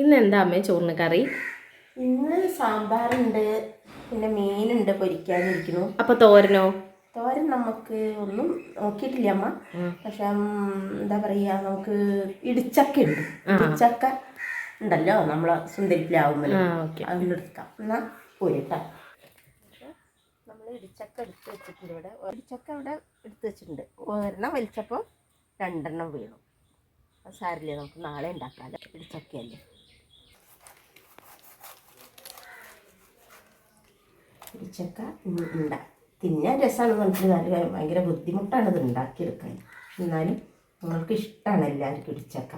ഇന്ന് എന്താ അമ്മേ ചോറിന് കറി? ഇന്ന് സാമ്പാറുണ്ട് പിന്നെ മീനുണ്ട് പൊരിക്കാനിരിക്കുന്നു. അപ്പൊ തോരനോ? തോരൻ നമുക്ക് ഒന്നും നോക്കിയിട്ടില്ല അമ്മ. പക്ഷെ എന്താ പറയാ നമുക്ക് ഇടിച്ചക്ക ഉണ്ട്. ഇടിച്ചക്ക ഉണ്ടല്ലോ നമ്മളെ സുന്ദരിപ്പിലാവുമ്പോൾ അതിലെടുക്കാം. എന്നാ പോയിട്ടാ. നമ്മൾ ഇടിച്ചക്ക എടുത്ത് വെച്ചിട്ടുണ്ട് ഇവിടെ. ഇടിച്ചക്ക ഇവിടെ എടുത്ത് വെച്ചിട്ടുണ്ട്. ഒരെണ്ണം വലിച്ചപ്പോൾ രണ്ടെണ്ണം വീണു. അത് സാരില്ല നമുക്ക് നാളെ ഉണ്ടാക്കാമല്ലോ ഇടിച്ചക്കയല്ലേ. ഇടിച്ചക്ക ഉണ്ട. തിന്നാൻ രസമാണ് പറഞ്ഞിട്ട് നല്ല ഭയങ്കര ബുദ്ധിമുട്ടാണ് ഇത് ഉണ്ടാക്കിയെടുക്കാൻ. എന്നാലും നിങ്ങൾക്ക് ഇഷ്ടമാണ് എല്ലാവർക്കും ഇടിച്ചക്ക.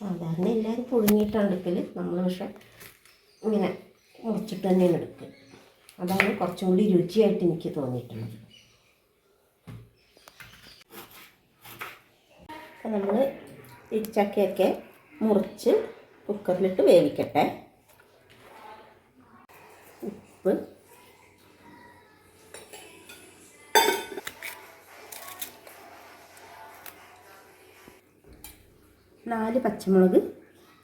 സാധാരണ എല്ലാവരും പുഴുങ്ങിയിട്ടാണ് എടുക്കൽ നമ്മൾ പക്ഷെ ഇങ്ങനെ മുറിച്ചിട്ട് തന്നെയാണ് എടുക്കുക. അതാണ് കുറച്ചും കൂടി രുചിയായിട്ട് എനിക്ക് തോന്നിയിട്ടുള്ളത്. അപ്പം നമ്മൾ ഇടിച്ചക്കയൊക്കെ മുറിച്ച് കുക്കറിലിട്ട് വേവിക്കട്ടെ. ഉപ്പ്. നാല് പച്ചമുളക്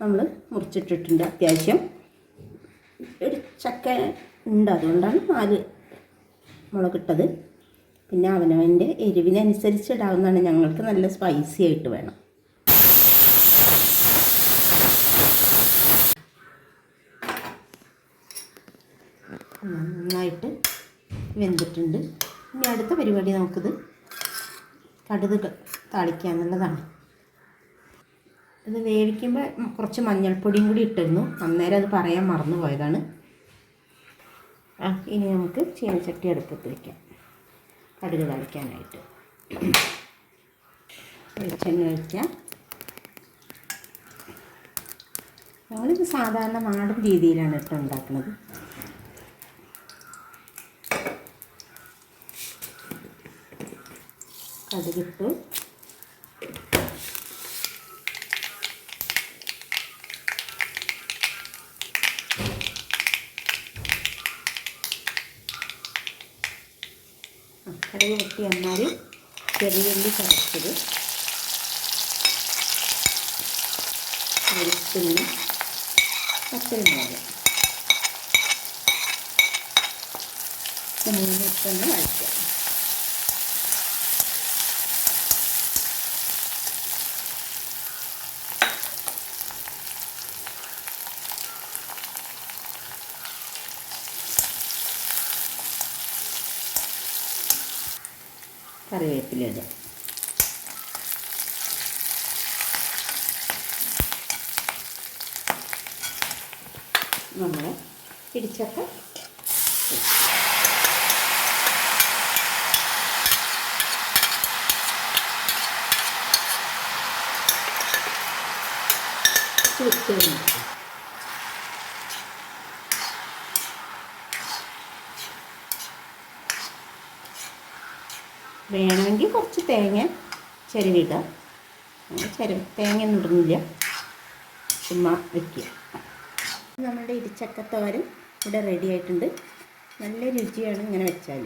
നമ്മൾ മുറിച്ചിട്ടിട്ടുണ്ട് അത്യാവശ്യം. ഒരു ചക്ക ഉണ്ട് അതുകൊണ്ടാണ് നാല് മുളകിട്ടത് പിന്നെ അവനവന്റെ എരിവിനനുസരിച്ച് ഇടാവുന്നതാണ്. ഞങ്ങൾക്ക് നല്ല സ്പൈസി ആയിട്ട് വേണം. നന്നായിട്ട് വെന്തിട്ടുണ്ട്. ഇനി അടുത്ത പരിപാടി നമുക്കിത് കടുക് താളിക്കുക എന്നുള്ളതാണ്. ഇത് വേവിക്കുമ്പോൾ കുറച്ച് മഞ്ഞൾപ്പൊടിയും കൂടി ഇട്ടിരുന്നു. അന്നേരം അത് പറയാൻ മറന്നു പോയതാണ്. ആ. ഇനി നമുക്ക് ചീനച്ചട്ടി അടുപ്പത്ത് വയ്ക്കാം കടുക് തളിക്കാനായിട്ട്. വെളിച്ചെണ്ണ ഒഴിക്കാം. ഞങ്ങളിത് സാധാരണ നാടൻ രീതിയിലാണ് ഇട്ട് ഉണ്ടാക്കുന്നത്. കടുകിട്ടു. കടുക് പൊട്ടി വന്നാൽ ചെറിയ ഉള്ളി ചതച്ചത് വെളുത്തുള്ളി പച്ചമുളക്. മൂന്നിട്ടൊന്ന് വഴറ്റുക. കറിവേപ്പില ഇടാം നമ്മൾ പിടിച്ചൊക്കെ ചുറ്റും വേണമെങ്കിൽ കുറച്ച് തേങ്ങ ചിരവിടുക ചിര തേങ്ങ ഒന്നും ചുമ്മാ വയ്ക്കുക നമ്മുടെ ഇരിച്ചക്കത്തോരം ഇവിടെ റെഡി ആയിട്ടുണ്ട്. നല്ല രുചിയാണ് ഇങ്ങനെ വെച്ചാൽ